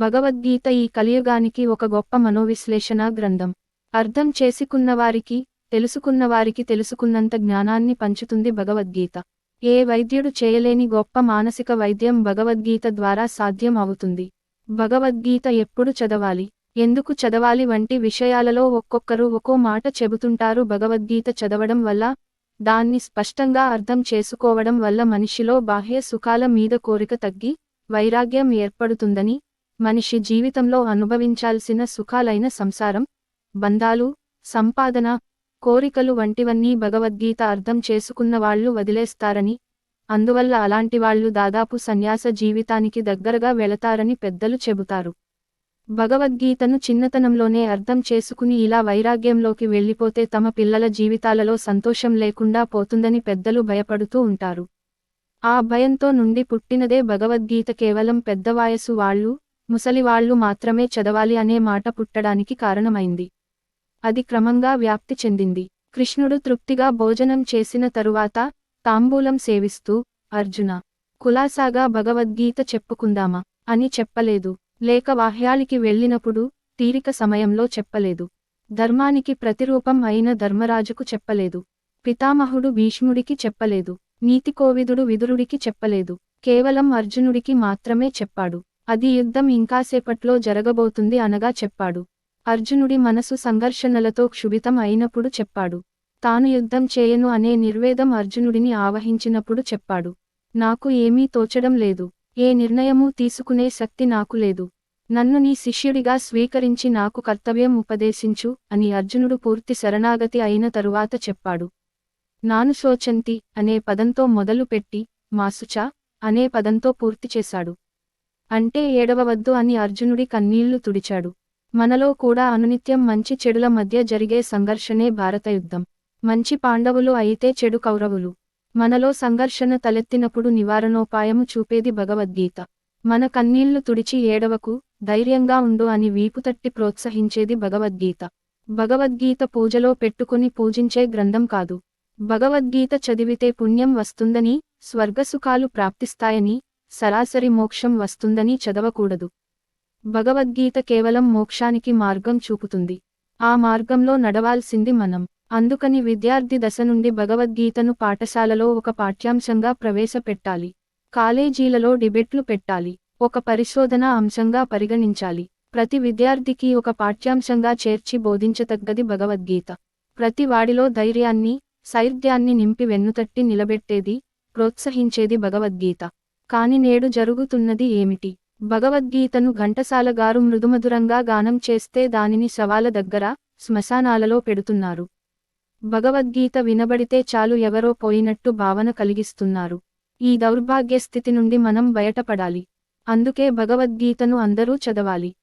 భగవద్గీత ఈ కలియుగానికి ఒక గొప్ప మనోవిశ్లేషణ గ్రంథం. అర్థం చేసుకున్నవారికి తెలుసుకున్నవారికి తెలుసుకున్నంత జ్ఞానాన్ని పంచుతుంది భగవద్గీత. ఏ వైద్యుడు చేయలేని గొప్ప మానసిక వైద్యం భగవద్గీత ద్వారా సాధ్యం అవుతుంది. భగవద్గీత ఎప్పుడు చదవాలి? ఎందుకు చదవాలి? వంటి విషయాలలో ఒక్కొక్కరు ఒక్కో మాట చెబుతుంటారు. భగవద్గీత చదవడం వల్ల దాన్ని స్పష్టంగా అర్థం చేసుకోవడం వల్ల మనిషిలో బాహ్య సుఖాల మీద కోరిక తగ్గి వైరాగ్యం ఏర్పడుతుందని మనిషి జీవితంలో అనుభవించాల్సిన సుఖాలైన సంసారం బంధాలు సంపాదన కోరికలు వంటివన్నీ భగవద్గీత అర్థం చేసుకున్న వాళ్ళు వదిలేస్తారని అందువల్ల అలాంటి వాళ్ళు దాదాపు సన్యాస జీవితానికి దగ్గరగా వెళతారని పెద్దలు చెబుతారు. భగవద్గీతను చిన్నతనంలోనే అర్థం చేసుకుని ఇలా వైరాగ్యంలోకి వెళ్ళిపోతే తమ పిల్లల జీవితాలలో సంతోషం లేకుండా పోతుందని పెద్దలు భయపడుతూ ఉంటారు. ఆ భయంతో నుండి పుట్టినదే భగవద్గీత కేవలం పెద్ద వయసు వాళ్ళు ముసలివాళ్ళు మాత్రమే చదవాలి అనే మాట పుట్టడానికి కారణమైంది. అది క్రమంగా వ్యాప్తి చెందింది. కృష్ణుడు తృప్తిగా భోజనం చేసిన తరువాత తాంబూలం సేవిస్తూ అర్జున కులాసాగా భగవద్గీత చెప్పుకుందామా అని చెప్పలేదు. లేక వాహ్యాలికి వెళ్ళినప్పుడు తీరిక సమయంలో చెప్పలేదు. ధర్మానికి ప్రతిరూపం అయిన ధర్మరాజుకు చెప్పలేదు. పితామహుడు భీష్ముడికి చెప్పలేదు. నీతికోవిదుడు విదురుడికి చెప్పలేదు. కేవలం అర్జునుడికి మాత్రమే చెప్పాడు. అది యుద్ధం ఇంకాసేపట్లో జరగబోతుంది అనగా చెప్పాడు. అర్జునుడి మనసు సంఘర్షణలతో క్షుభితం అయినప్పుడు చెప్పాడు. తాను యుద్ధం చేయను అనే నిర్వేదం అర్జునుడిని ఆవహించినప్పుడు చెప్పాడు. నాకు ఏమీ తోచడం లేదు. ఏ నిర్ణయమూ తీసుకునే శక్తి నాకు లేదు. నన్ను నీ శిష్యుడిగా స్వీకరించి నాకు కర్తవ్యం ఉపదేశించు అని అర్జునుడు పూర్తి శరణాగతి అయిన తరువాత చెప్పాడు. నాను శోచంతి అనే పదంతో మొదలుపెట్టి మాసుచా అనే పదంతో పూర్తి చేశాడు. అంటే ఏడవవద్దు అని అర్జునుడి కన్నీళ్ళు తుడిచాడు. మనలో కూడా అనునిత్యం మంచి చెడుల మధ్య జరిగే సంఘర్షణే భారత యుద్ధం మంచి పాండవులు అయితే చెడు కౌరవులు. మనలో సంఘర్షణ తలెత్తినప్పుడు నివారణోపాయము చూపేది భగవద్గీత. మన కన్నీళ్ళు తుడిచి ఏడవకు ధైర్యంగా ఉండు అని వీపుతట్టి ప్రోత్సహించేది భగవద్గీత. భగవద్గీత పూజలో పెట్టుకుని పూజించే గ్రంథం కాదు. భగవద్గీత చదివితే పుణ్యం వస్తుందని స్వర్గసుఖాలు ప్రాప్తిస్తాయని సరాసరి మోక్షం వస్తుందని చదవకూడదు. భగవద్గీత కేవలం మోక్షానికి మార్గం చూపుతుంది. ఆ మార్గంలో నడవాల్సింది మనం. అందుకని విద్యార్థి దశ నుండి భగవద్గీతను పాఠశాలలో ఒక పాఠ్యాంశంగా ప్రవేశపెట్టాలి. కాలేజీలలో డిబెట్లు పెట్టాలి. ఒక పరిశోధన అంశంగా పరిగణించాలి. ప్రతి విద్యార్థికి ఒక పాఠ్యాంశంగా చేర్చి బోధించతగ్గది భగవద్గీత. ప్రతి వాడిలో ధైర్యాన్ని సైర్ధ్యాన్ని నింపి వెన్నుతట్టి నిలబెట్టేది ప్రోత్సహించేది భగవద్గీత. కాని నేడు జరుగుతున్నది ఏమిటి? భగవద్గీతను ఘంటసాల గారు మృదుమధురంగా గానం చేస్తే దానిని శవాల దగ్గర శ్మశానాలలో పెడుతున్నారు. భగవద్గీత వినబడితే చాలు ఎవరో పోయినట్టు భావన కలిగిస్తున్నారు. ఈ దౌర్భాగ్య స్థితి నుండి మనం బయటపడాలి. అందుకే భగవద్గీతను అందరూ చదవాలి.